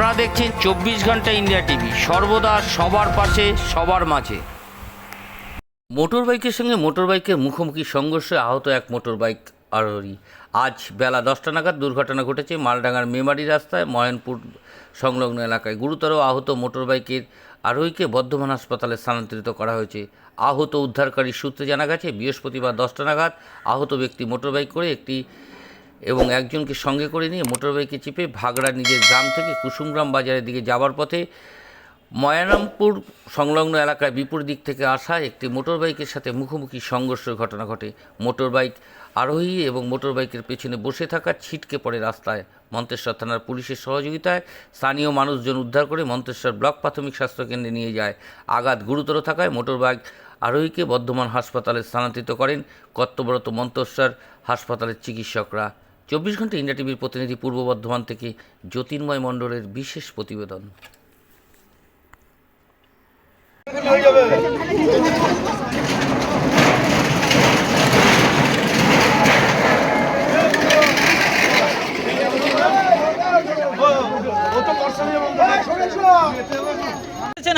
আপনারা দেখছেন চব্বিশ ঘণ্টা ইন্ডিয়া টিভি। সর্বদা সবার পাশে, সবার মাঝে। মোটর বাইকের সঙ্গে মোটর বাইকের মুখোমুখি সংঘর্ষে আহত এক মোটর বাইক আরোহী। আজ বেলা দশটা নাগাদ দুর্ঘটনা ঘটেছে মালডাঙ্গার মেমারি রাস্তায় ময়নপুর সংলগ্ন এলাকায়। গুরুতর আহত মোটর বাইকের আরোহীকে বর্ধমান হাসপাতালে স্থানান্তরিত করা হয়েছে। আহত উদ্ধারকারী সূত্রে জানা গেছে, বৃহস্পতিবার দশটা নাগাদ আহত ব্যক্তি মোটর বাইক করে একটি এবং একজনকে সঙ্গে করে নিয়ে মোটরবাইকে চেপে ভাগড়া নিজের গ্রাম থেকে কুসুমগ্রাম বাজারের দিকে যাওয়ার পথে ময়নামপুর সংলগ্ন এলাকায় বিপরীত দিক থেকে আসা একটি মোটরবাইকের সাথে মুখোমুখি সংঘর্ষের ঘটনা ঘটে। মোটরবাইক আরোহী এবং মোটরবাইকের পেছনে বসে থাকা ছিটকে পড়ে রাস্তায়। মন্তেশ্বর থানার পুলিশের সহযোগিতায় স্থানীয় মানুষজন উদ্ধার করে মন্তেশ্বর ব্লক প্রাথমিক স্বাস্থ্যকেন্দ্রে নিয়ে যায়। আঘাত গুরুতর থাকায় মোটরবাইক আরোহীকে বর্ধমান হাসপাতালে স্থানান্তরিত করেন কর্তব্যরত মন্তেশ্বর হাসপাতালের চিকিৎসকরা। চব্বিশ ঘণ্টা ইন্ডিয়া টিভির প্রতিনিধি পূর্ব বর্ধমান থেকে জ্যোতির্ময় মণ্ডলের বিশেষ প্রতিবেদন।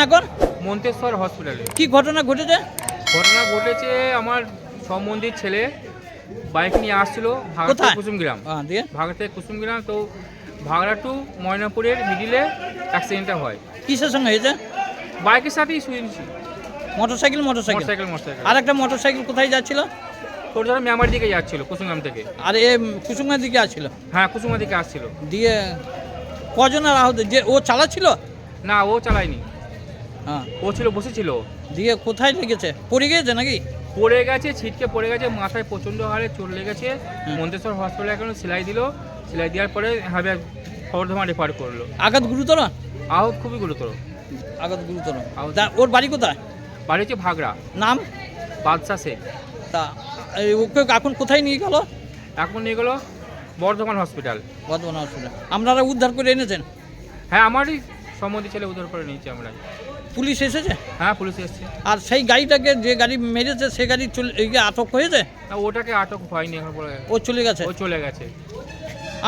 এখন মন্তেশ্বর হসপিটালে কি ঘটনা ঘটেছে? ঘটনা ঘটেছে আমার সম্বন্ধীর ছেলে বাইক নিয়ে আসছিল ভাগড়া? থেকে কুসুমগ্রাম। ভাগড়া থেকে? কুসুমগ্রাম তো ভাগড়া টু ময়নাপুরের মিডিলে অ্যাক্সিডেন্টটা হয়। কিসের সঙ্গে হয়েছে? বাইকের সাথেই শুয়েছি মোটরসাইকেল মোটরসাইকেল? Motorcycle motorcycle. আর একটা মোটরসাইকেল কোথায় যাচ্ছিল? তোর ধরো মেমারি দিকে যাচ্ছিল কুসুমগ্রাম থেকে। আর এ কুসুমের দিকে আসছিল? হ্যাঁ কুসুমা দিকে আসছিল। দিয়ে কজন আর আহত? যে ও চালাচ্ছিল? না ও চালায়নি। হ্যাঁ। ও ছিল বসেছিল। দিয়ে কোথায় লেগেছে? পড়ে গিয়েছে নাকি? পড়ে গেছে ছিটকে পড়ে গেছে মাথায় প্রচণ্ড হারে চোট লেগেছে। হুম। মন্তেশ্বর হসপিটালে এখন সেলাই দিল। সেলাই দেওয়ার পরে হাবে বর্ধমান রেফার করল। আঘাত গুরুতর? আহত খুবই গুরুতর। আঘাত গুরুতর। ওর বাড়ি কোথায়? বাড়ি হচ্ছে ভাগড়া। নাম? বাদশা শেখ। তা ওকে এখন কোথায় নিয়ে গেল? এখন নিয়ে গেলো বর্ধমান হসপিটাল বর্ধমান হসপিটাল আপনারা উদ্ধার করে এনেছেন? হ্যাঁ আমারই সম্বন্ধী ছেলে উদ্ধার করে নিয়েছি আমরা। পুলিশ এসেছে? হ্যাঁ পুলিশ এসেছে। আর সেই গাড়িটাকে যে গাড়ি মেরেছে সে গাড়ি চলে এই আটক হয়েছে? না ওটাকে আটক হয়নি এখন পরে ও চলে গেছে? ও চলে গেছে।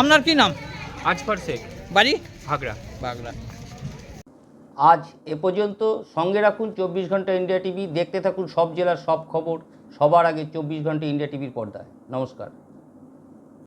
আপনার কি নাম? আজফর শেখ। বাড়ি? ভাগড়া। ভাগড়া আজ এ পর্যন্ত সঙ্গে রাখুন চব্বিশ ঘণ্টা ইন্ডিয়া টিভি। দেখতে থাকুন সব জেলার সব খবর। সবার আগে চব্বিশ ঘণ্টা ইন্ডিয়া টিভির পর্দায়। নমস্কার।